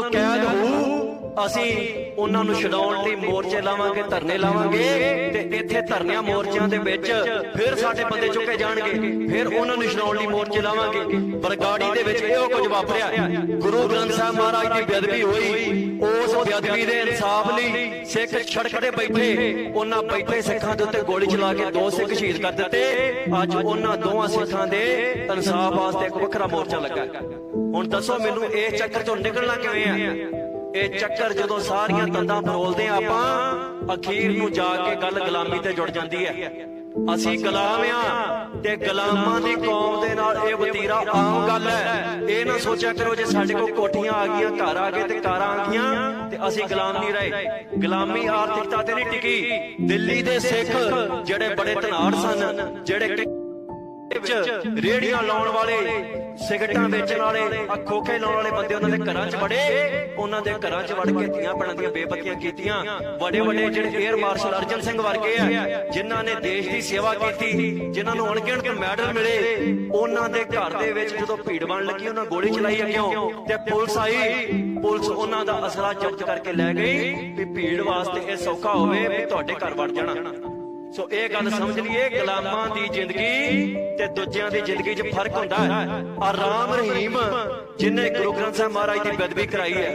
Okay, ਅਸੀਂ ਉਹਨਾਂ ਨੂੰ ਛਡਾਉਣ ਲਈ ਮੋਰਚੇ ਲਾਵਾਂਗੇ, ਧਰਨੇ ਲਾਵਾਂਗੇ ਤੇ ਇੱਥੇ ਧਰਨਿਆਂ ਮੋਰਚਿਆਂ ਦੇ ਵਿੱਚ ਫਿਰ ਸਾਡੇ ਬੰਦੇ ਚੁੱਕੇ ਜਾਣਗੇ, ਫਿਰ ਉਹਨਾਂ ਨੂੰ ਛਡਾਉਣ ਲਈ ਮੋਰਚੇ ਲਾਵਾਂਗੇ। ਬਰਗਾੜੀ ਦੇ ਵਿੱਚ ਇਹੋ ਕੁਝ ਵਾਪਰਿਆ। ਗੁਰੂ ਗ੍ਰੰਥ ਸਾਹਿਬ ਮਹਾਰਾਜ ਦੀ ਬੇਅਦਬੀ ਹੋਈ। ਉਸ ਬੇਅਦਬੀ ਦੇ ਇਨਸਾਫ ਲਈ ਸਿੱਖ ਸੜਕ ਤੇ ਬੈਠੇ। ਉਹਨਾਂ ਬੈਠੇ ਸਿੱਖਾਂ ਦੇ ਉੱਤੇ ਗੋਲੀ ਚਲਾ ਕੇ ਦੋ ਸਿੱਖ ਸ਼ਹੀਦ ਕਰ ਦਿੱਤੇ। ਅੱਜ ਉਹਨਾਂ ਦੋਵਾਂ ਸਿੱਖਾਂ ਦੇ ਇਨਸਾਫ ਵਾਸਤੇ ਇੱਕ ਵੱਖਰਾ ਮੋਰਚਾ ਲੱਗਾ। ਹੁਣ ਦੱਸੋ ਮੈਨੂੰ ਇਹ ਚੱਕਰ ਚੋਂ ਨਿਕਲਣਾ ਕਿਵੇਂ ਆ? ਇਹ ਚੱਕਰ ਜਦੋਂ ਸਾਰੀਆਂ ਤੰਦਾਂ ਫਰੋਲਦੇ ਆਪਾਂ, ਅਖੀਰ ਨੂੰ ਜਾ ਕੇ ਗੱਲ ਗੁਲਾਮੀ ਤੇ ਜੁੜ ਜਾਂਦੀ ਹੈ। ਅਸੀਂ ਗੁਲਾਮ ਆ ਤੇ ਗੁਲਾਮਾਂ ਦੀ ਕੌਮ ਦੇ ਨਾਲ ਇਹ ਵਤੀਰਾ ਆਮ ਗੱਲ ਹੈ। ਇਹ ਨਾ ਸੋਚਿਆ ਕਰੋ ਜੇ ਸਾਡੇ ਕੋਲ ਕੋਠੀਆਂ ਆ ਗਈਆਂ, ਘਰ ਆ ਗਏ ਤੇ ਕਾਰਾਂ ਆ ਗਈਆਂ ਤੇ ਅਸੀਂ ਗੁਲਾਮ ਨਹੀਂ ਰਹੇ। ਗੁਲਾਮੀ ਆਰਥਿਕਤਾ ਤੇ ਨਹੀਂ ਟਿਕੀ। ਦਿੱਲੀ ਦੇ ਸਿੱਖ ਜਿਹੜੇ ਬੜੇ ਧਨਾੜ ਸਨ, ਜਿਹੜੇ ਵਿੱਚ ਰੇੜੀਆਂ ਲਾਉਣ ਵਾਲੇ, ਸਿਗਰਟਾਂ ਵੇਚਣ ਵਾਲੇ ਆ ਖੋਖੇ ਲਾਉਣ ਵਾਲੇ ਬੰਦੇ ਉਹਨਾਂ ਦੇ ਘਰਾਂ 'ਚ ਵੜੇ। ਉਹਨਾਂ ਦੇ ਘਰਾਂ 'ਚ ਵੜ ਕੇ ਧੀਆਂ ਭੈਣਾਂ ਦੀਆਂ ਬੇਪਤੀਆਂ ਕੀਤੀਆਂ। ਵੱਡੇ ਵੱਡੇ ਜਿਹੜੇ 에ਅਰ ਮਾਰਸ਼ਲ ਅਰਜਨ ਸਿੰਘ ਵਰਗੇ ਆ, ਜਿਨ੍ਹਾਂ ਨੇ ਦੇਸ਼ ਦੀ ਸੇਵਾ ਕੀਤੀ, ਜਿਨ੍ਹਾਂ ਨੂੰ ਅਣਗਿਣਤ ਮੈਡਲ ਮਿਲੇ, ਉਹਨਾਂ ਦੇ ਘਰ ਦੇ ਵਿੱਚ ਜਦੋਂ ਭੀੜ ਬਣ ਲੱਗੀ, ਉਹਨਾਂ ਗੋਲੀ ਚਲਾਈ ਆ ਕਿਉਂ ਤੇ ਪੁਲਿਸ ਆਈ। ਪੁਲਿਸ ਉਹਨਾਂ ਦਾ ਅਸਲਾ ਜ਼ਬਤ ਕਰਕੇ ਲੈ ਗਈ ਵੀ ਭੀੜ ਵਾਸਤੇ ਇਹ ਸੌਖਾ ਹੋਵੇ ਵੀ ਤੁਹਾਡੇ ਘਰ ਵੜ ਜਾਣਾ। ਸੋ ਇਹ ਗੱਲ ਸਮਝ ਲਈਏ, ਗੁਲਾਮਾਂ ਦੀ ਜ਼ਿੰਦਗੀ ਤੇ ਦੂਜਿਆਂ ਦੀ ਜ਼ਿੰਦਗੀ 'ਚ ਫ਼ਰਕ ਹੁੰਦਾ ਹੈ। ਆ ਰਾਮ ਰਹੀਮ, ਜਿਨੇ ਗੁਰੂ ਗ੍ਰੰਥ ਸਾਹਿਬ ਮਹਾਰਾਜ ਦੀ ਬਦਬੀ ਕਰਾਈ ਹੈ